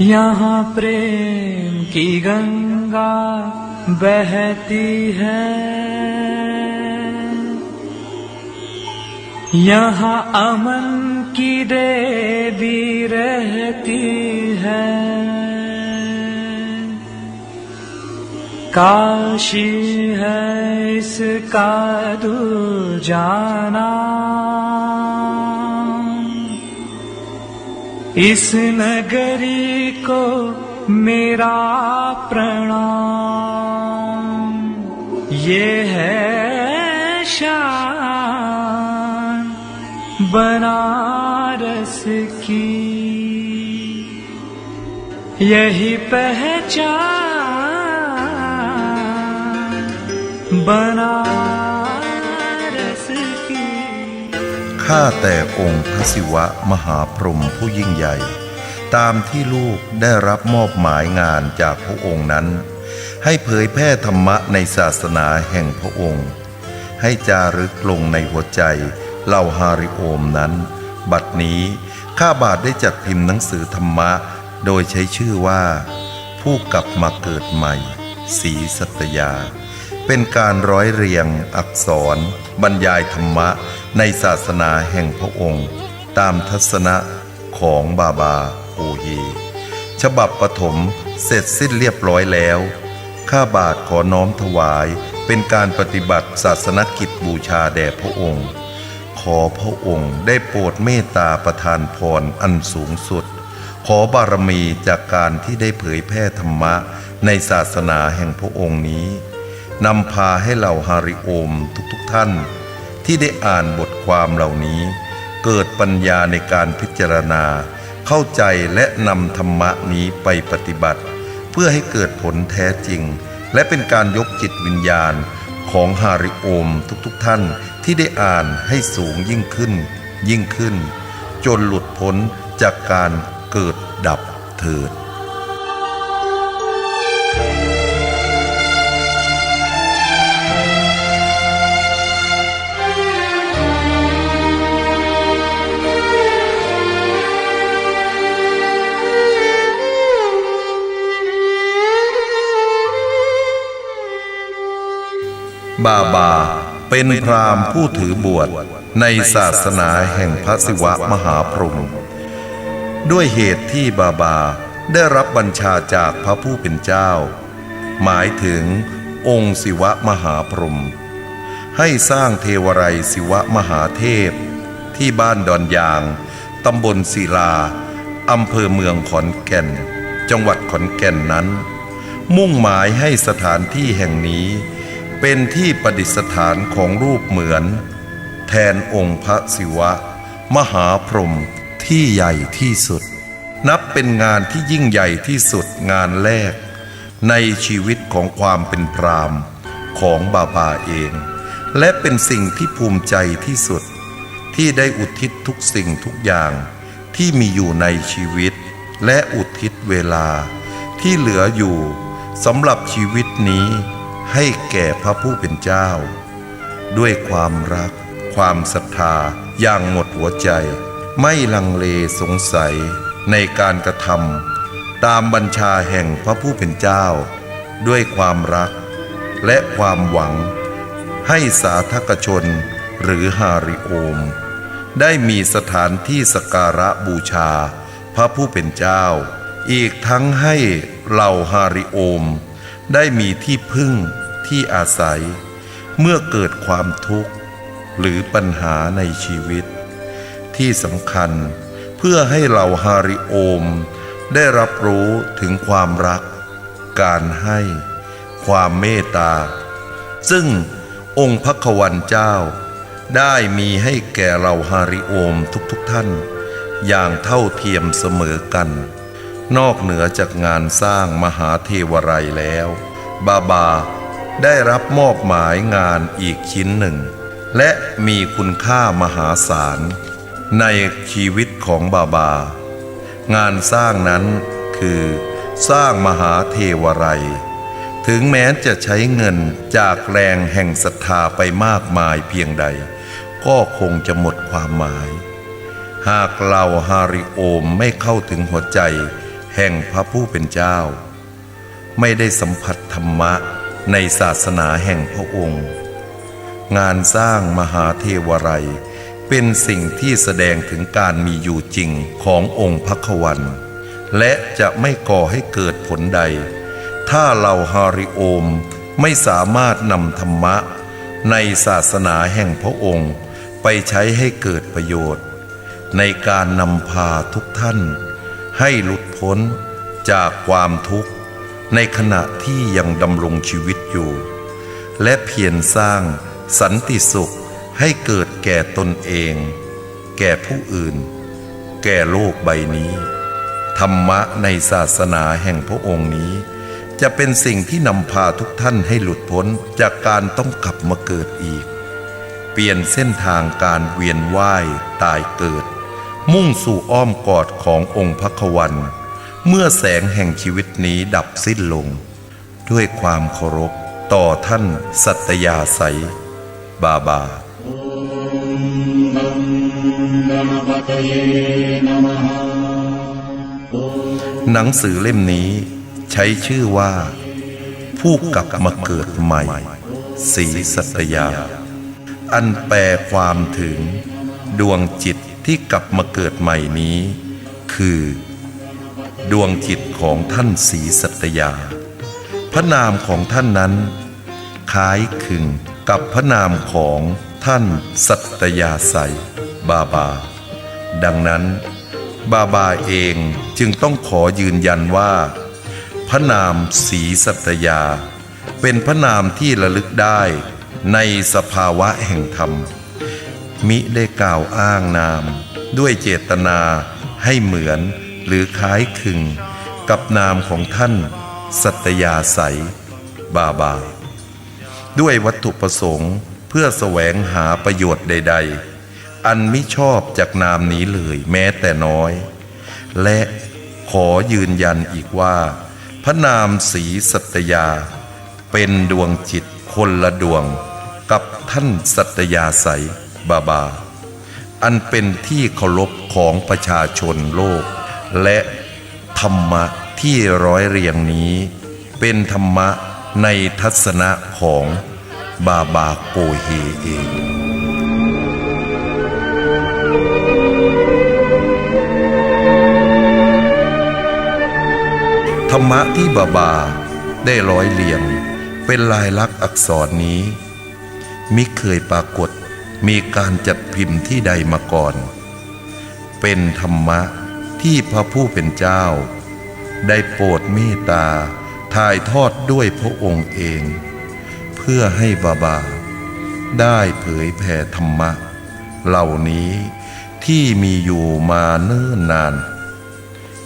यहाँ प्रेम की गंगा बहती है। यहाँ अमन की देवी रहती है। काशी है इसका दूर जाना इस नगरी को मेरा प्रणाम। ये है शान बनारस की। यही पहचान बनारस ข้าแต่องค์พระศิวะมหาพรหมผู้ยิ่งใหญ่ ตามที่ลูกได้รับมอบหมายงานจากพระองค์นั้น ให้เผยแพร่ธรรมะในศาสนาแห่งพระองค์ ให้จารึกลงในหัวใจเหล่าฮาริโอมนั้น บัดนี้ข้าบาทได้จัดพิมพ์หนังสือธรรมะ โดยใช้ชื่อว่า ผู้กลับมาเกิดใหม่ สีสัตยา เป็นการร้อยเรียงอักษร บรรยายธรรมะ ในศาสนาแห่งพระองค์ ตามทัศนะของบาบาโอเฮฉบับปฐมเสร็จสิ้นเรียบร้อยแล้ว ข้าบาทขอน้อมถวายเป็นการปฏิบัติศาสนกิจบูชาแด่พระองค์ ขอพระองค์ได้โปรดเมตตาประทานพรอันสูงสุด ขอบารมีจากการที่ได้เผยแพร่ธรรมะในศาสนาแห่งพระองค์นี้นำพาให้เหล่าฮาริโอมทุกๆทท่าน ที่ได้อ่านบทความเหล่านี้ เกิดปัญญาในการพิจารณา เข้าใจและนำธรรมะนี้ไปปฏิบัติ เพื่อให้เกิดผลแท้จริง และเป็นการยกจิตวิญญาณของฮาริโอมทุกๆทท่านที่ได้อ่านให้สูงยิ่งขึ้น ยิ่งขึ้น จนหลุดพ้นจากการเกิดดับเถิด บาบา เป็นพราหมณ์ผู้ถือบวชในศาสนาแห่งพระศิวะมหาพรหมด้วยเหตุที่บาบาได้รับบัญชาจากพระผู้เป็นเจ้า หมายถึงองค์ศิวะมหาพรหมให้สร้างเทวไรยศิวะมหาเทพ ที่บ้านดอนยางตำบลศิลาอำเภอเมืองขอนแก่น จังหวัดขอนแก่นนั้น มุ่งหมายให้สถานที่แห่งนี้ เป็นที่ประดิษฐานของรูปเหมือน แทนองค์พระศิวะ มหาพรหมที่ใหญ่ที่สุด นับเป็นงานที่ยิ่งใหญ่ที่สุดงานแรก ในชีวิตของความเป็นพรามของบาบาเอง และเป็นสิ่งที่ภูมิใจที่สุด ที่ได้อุทิศทุกสิ่งทุกอย่างที่มีอยู่ในชีวิต และอุทิศเวลาที่เหลืออยู่สำหรับชีวิตนี้ ให้แก่พระผู้เป็นเจ้า ด้วยความรัก ความศรัทธาอย่างหมดหัวใจ ไม่ลังเลสงสัยในการกระทำตามบัญชาแห่งพระผู้เป็นเจ้า ด้วยความรัก และความหวัง ให้สาธกชนหรือฮาริโอม ได้มีสถานที่สการะบูชาพระผู้เป็นเจ้า อีกทั้งให้เหล่าฮาริโอม ได้มีที่พึ่งที่อาศัย เมื่อเกิดความทุกข์ หรือปัญหาในชีวิต ที่สำคัญเพื่อให้เหล่าฮาริโอม ได้รับรู้ถึงความรัก การให้ ความเมตตา ซึ่งองค์พระควันเจ้า ได้มีให้แก่เราฮาริโอมทุกๆทท่าน อย่างเท่าเทียมเสมอกัน นอกเหนือจากงานสร้างมหาเทวไรยแล้ว บาบาได้รับมอบหมายงานอีกชิ้นหนึ่ง และมีคุณค่ามหาศาล ในชีวิตของบาบา งานสร้างนั้นคือสร้างมหาเทวไรยถึงแม้จะใช้เงินจากแรงแห่งศรัทธาไปมากมายเพียงใด ก็คงจะหมดความหมาย หากเราฮาริโอมไม่เข้าถึงหัวใจ แห่งพระผู้เป็นเจ้า ไม่ได้สัมผัสธรรมะในศาสนาแห่งพระองค์ งานสร้างมหาเทวไรยเป็นสิ่งที่แสดงถึงการมีอยู่จริงขององค์พระควัน และจะไม่ก่อให้เกิดผลใด ถ้าเราฮาริโอมไม่สามารถนำธรรมะ ในศาสนาแห่งพระองค์ ไปใช้ให้เกิดประโยชน์ ในการนำพาทุกท่าน ให้หลุดพ้นจากความทุกข์ ในขณะที่ยังดำรงชีวิตอยู่ และเพียรสร้างสันติสุขให้เกิดแก่ตนเอง แก่ผู้อื่น แก่โลกใบนี้ ธรรมะในศาสนาแห่งพระองค์นี้ จะเป็นสิ่งที่นำพาทุกท่านให้หลุดพ้นจากการต้องกลับมาเกิดอีก เปลี่ยนเส้นทางการเวียนว่ายตายเกิด มุ่งสู่อ้อมกอดขององค์พระควันเมื่อแสงแห่งชีวิตนี้ดับสิ้นลง ด้วยความเคารพต่อท่านสัตยาไสยบาบา หนังสือเล่มนี้ใช้ชื่อว่า ผู้กลับมาเกิดใหม่ สีสัตยา อันแปลความถึงดวงจิต ที่กลับมาเกิดใหม่นี้ คือ ดวงจิตของท่านสีสัตยา พระนามของท่านนั้นคล้ายคลึงกับพระนามของท่านสัตยาใสบาบา ดังนั้น บาบาเองจึงต้องขอยืนยันว่า พระนามสีสัตยา เป็นพระนามที่ระลึกได้ในสภาวะแห่งธรรม มิได้กล่าวอ้างนาม ด้วยเจตนาให้เหมือนหรือคล้ายคลึง กับนามของท่าน สัตยาใสบาบา ด้วยวัตถุประสงค์เพื่อแสวงหาประโยชน์ใด ๆ อันมิชอบจากนามนี้เลยแม้แต่น้อย และขอยืนยันอีกว่า พระนามสีสัตยา เป็นดวงจิตคนละดวงกับท่านสัตยาใส บาบา อันเป็นที่เคารพของประชาชนโลก และธรรมะที่ร้อยเรียงนี้ เป็นธรรมะในทัศนะของบาบาโกเฮเองธรรมะที่บาบาได้ร้อยเรียง เป็นลายลักษณ์อักษรนี้ มิเคยปรากฏ มีการจัดพิมพ์ที่ใดมาก่อน เป็นธรรมะที่พระผู้เป็นเจ้า ได้โปรดเมตตาถ่ายทอดด้วยพระองค์เอง เพื่อให้บาบา ได้เผยแผ่ธรรมะ เหล่านี้ที่มีอยู่มาเนิ่นนาน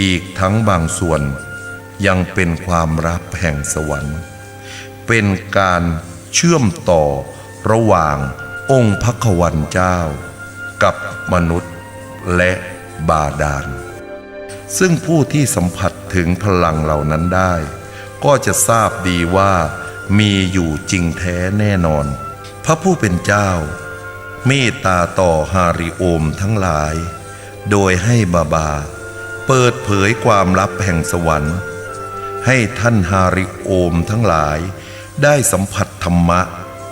อีกทั้งบางส่วนยังเป็นความลับแห่งสวรรค์ เป็นการเชื่อมต่อระหว่าง องค์พระควันเจ้า กับมนุษย์และบาดาล ซึ่งผู้ที่สัมผัสถึงพลังเหล่านั้นได้ ก็จะทราบดีว่ามีอยู่จริงแท้แน่นอน พระผู้เป็นเจ้า เมตตาต่อฮาริโอมทั้งหลาย โดยให้บาบา เปิดเผยความลับแห่งสวรรค์ ให้ท่านฮาริโอมทั้งหลายได้สัมผัสธรรมะ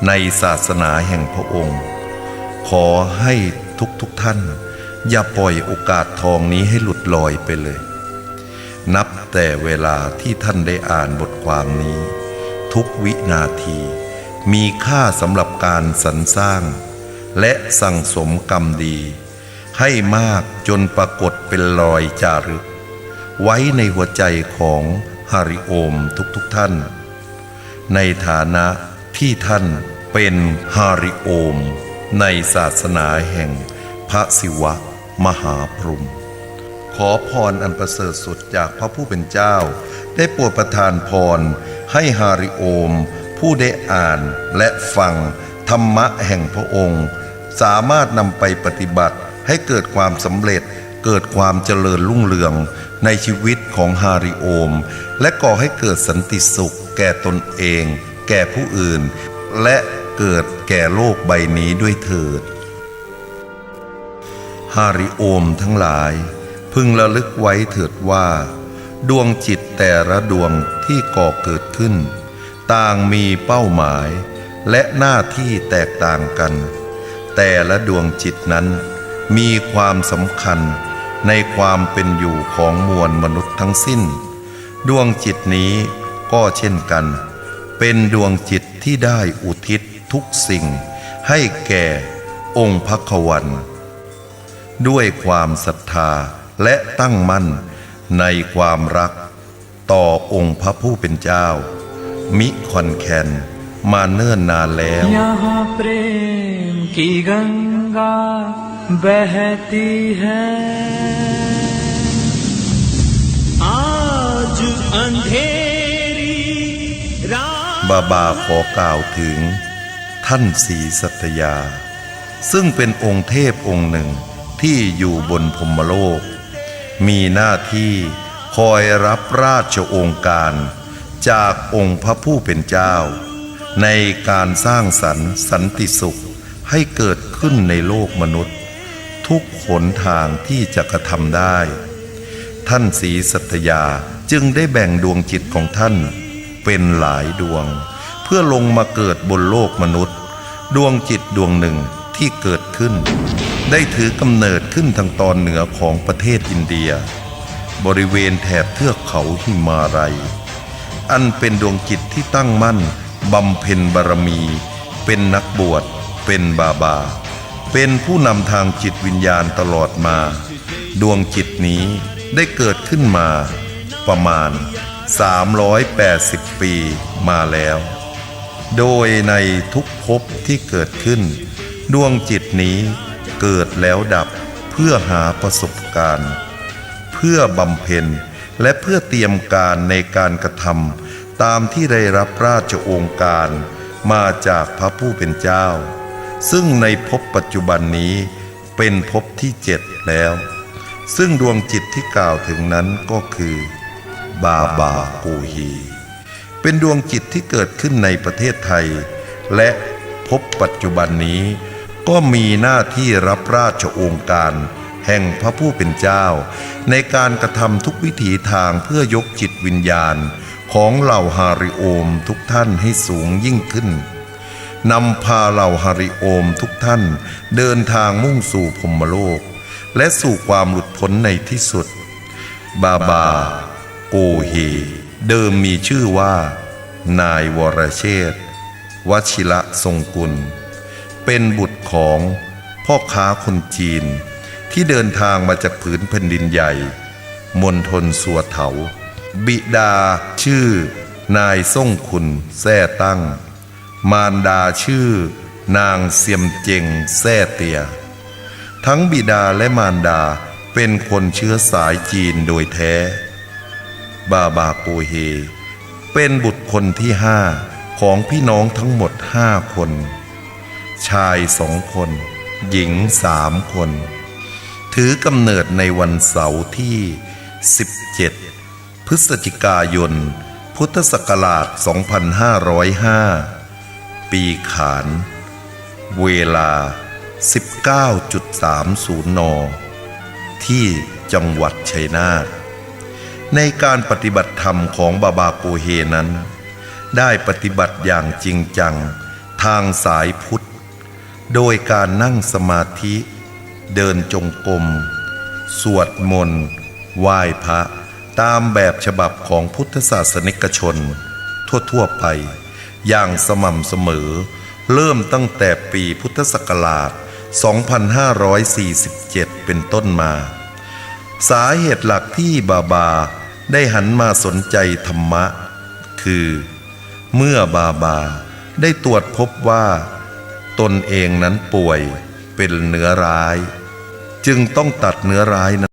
ในศาสนาแห่งพระองค์ ขอให้ทุกทุกท่าน อย่าปล่อยโอกาสทองนี้ให้หลุดลอยไปเลย นับแต่เวลาที่ท่านได้อ่านบทความนี้ ทุกวินาที มีค่าสำหรับการสรรสร้าง และสั่งสมกรรมดี ให้มากจนปรากฏเป็นรอยจารึก ไว้ในหัวใจของฮาริโอมทุกๆทท่าน ในฐานะ ที่ท่านเป็นฮาริโอม ในศาสนาแห่งพระศิวะมหาพรหมขอพรอันประเสริฐสุดจากพระผู้เป็นเจ้า ได้โปรดประทานพรให้ฮาริโอม ผู้ได้อ่านและฟังธรรมะแห่งพระองค์ สามารถนำไปปฏิบัติให้เกิดความสำเร็จเกิดความเจริญรุ่งเรืองในชีวิตของฮาริโอม และก่อให้เกิดสันติสุขแก่ตนเอง แก่ผู้อื่น และเกิดแก่โลกใบนี้ด้วยเถิดฮาริโอมทั้งหลาย พึงระลึกไว้เถิดว่า ดวงจิตแต่ละดวงที่ก่อเกิดขึ้น ต่างมีเป้าหมาย และหน้าที่แตกต่างกัน แต่ละดวงจิตนั้น มีความสำคัญในความเป็นอยู่ของมวลมนุษย์ทั้งสิ้น ดวงจิตนี้ก็เช่นกัน เป็นดวงจิตที่ได้อุทิศทุกสิ่ง ให้แก่องค์พระควัน ด้วยความศรัทธาและตั้งมั่นในความรัก ต่อองค์พระผู้เป็นเจ้า มิคอนแคนมาเนิ่นนานแล้ว यहाँ प्रेम की गंगा बहती है आज अंधेरी रात บาบาขอกล่าวถึง ท่านศรีสัตยา ซึ่งเป็นองค์เทพองค์หนึ่งที่อยู่บนพรมโลก มีหน้าที่คอยรับราชองค์การ จากองค์พระผู้เป็นเจ้า ในการสร้างสรรค์สันติสุขให้เกิดขึ้นในโลกมนุษย์ ทุกหนทางที่จะกระทำได้ ท่านศรีสัตยาจึงได้แบ่งดวงจิตของท่าน เป็นหลายดวง เพื่อลงมาเกิดบนโลกมนุษย์ ดวงจิตดวงหนึ่งที่เกิดขึ้น ได้ถือกำเนิดขึ้นทางตอนเหนือของประเทศอินเดีย บริเวณแถบเทือกเขาหิมาลัย อันเป็นดวงจิตที่ตั้งมั่นบำเพ็ญบารมี เป็นนักบวช เป็นบาบา เป็นผู้นำทางจิตวิญญาณตลอดมา ดวงจิตนี้ได้เกิดขึ้นมาประมาณ 380 ปีมาแล้ว โดยในทุกภพที่เกิดขึ้น ดวงจิตนี้เกิดแล้วดับเพื่อหาประสบการณ์ เพื่อบำเพ็ญและเพื่อเตรียมการในการกระทำตามที่ได้รับราชโองการมาจากพระผู้เป็นเจ้า ซึ่งในภพปัจจุบันนี้เป็นภพที่เจ็ดแล้ว ซึ่งดวงจิตที่กล่าวถึงนั้นก็คือ บาบากูฮี เป็นดวงจิตที่เกิดขึ้นในประเทศไทย และพบปัจจุบันนี้ ก็มีหน้าที่รับราชโองการ แห่งพระผู้เป็นเจ้า ในการกระทำทุกวิถีทางเพื่อยกจิตวิญญาณ ของเหล่าฮาริโอมทุกท่านให้สูงยิ่งขึ้นนำพาเหล่าฮาริโอมทุกท่านเดินทางมุ่งสู่พรมโลก และสู่ความหลุดพ้นในที่สุด บาบา โกเฮเดิมมีชื่อว่า นายวรเชษวชิระทรงกุล เป็นบุตรของพ่อค้าคนจีน ที่เดินทางมาจากผืนแผ่นดินใหญ่มณฑลสัวเถา บิดาชื่อ นายส่งคุณแซ่ตั้ง มารดาชื่อ นางเซียมเจงแซ่เตีย ทั้งบิดาและมารดาเป็นคนเชื้อสายจีนโดยแท้ บาบาโกเฮ เป็นบุตรคนที่ห้าของพี่น้องทั้งหมดห้าคน ชายสองคน หญิงสามคน ถือกำเนิดในวันเสาร์ที่ 17 พฤศจิกายน พุทธศักราช 2505 ปีขาน เวลา 19.30 น ที่จังหวัดชัยนาท ในการปฏิบัติธรรมของบาบาโกเฮนั้น ได้ปฏิบัติอย่างจริงจังทางสายพุทธ โดยการนั่งสมาธิ เดินจงกรมสวดมนต์ไหว้พระ ตามแบบฉบับของพุทธศาสนิกชน ทั่วๆไป อย่างสม่ำเสมอ เริ่มตั้งแต่ปีพุทธศักราช 2547 เป็นต้นมา สาเหตุหลักที่บาบา ได้หันมาสนใจธรรมะ คือ เมื่อบาบาได้ตรวจพบว่า ตนเองนั้นป่วยเป็นเนื้อร้าย จึงต้องตัดเนื้อร้ายนั้น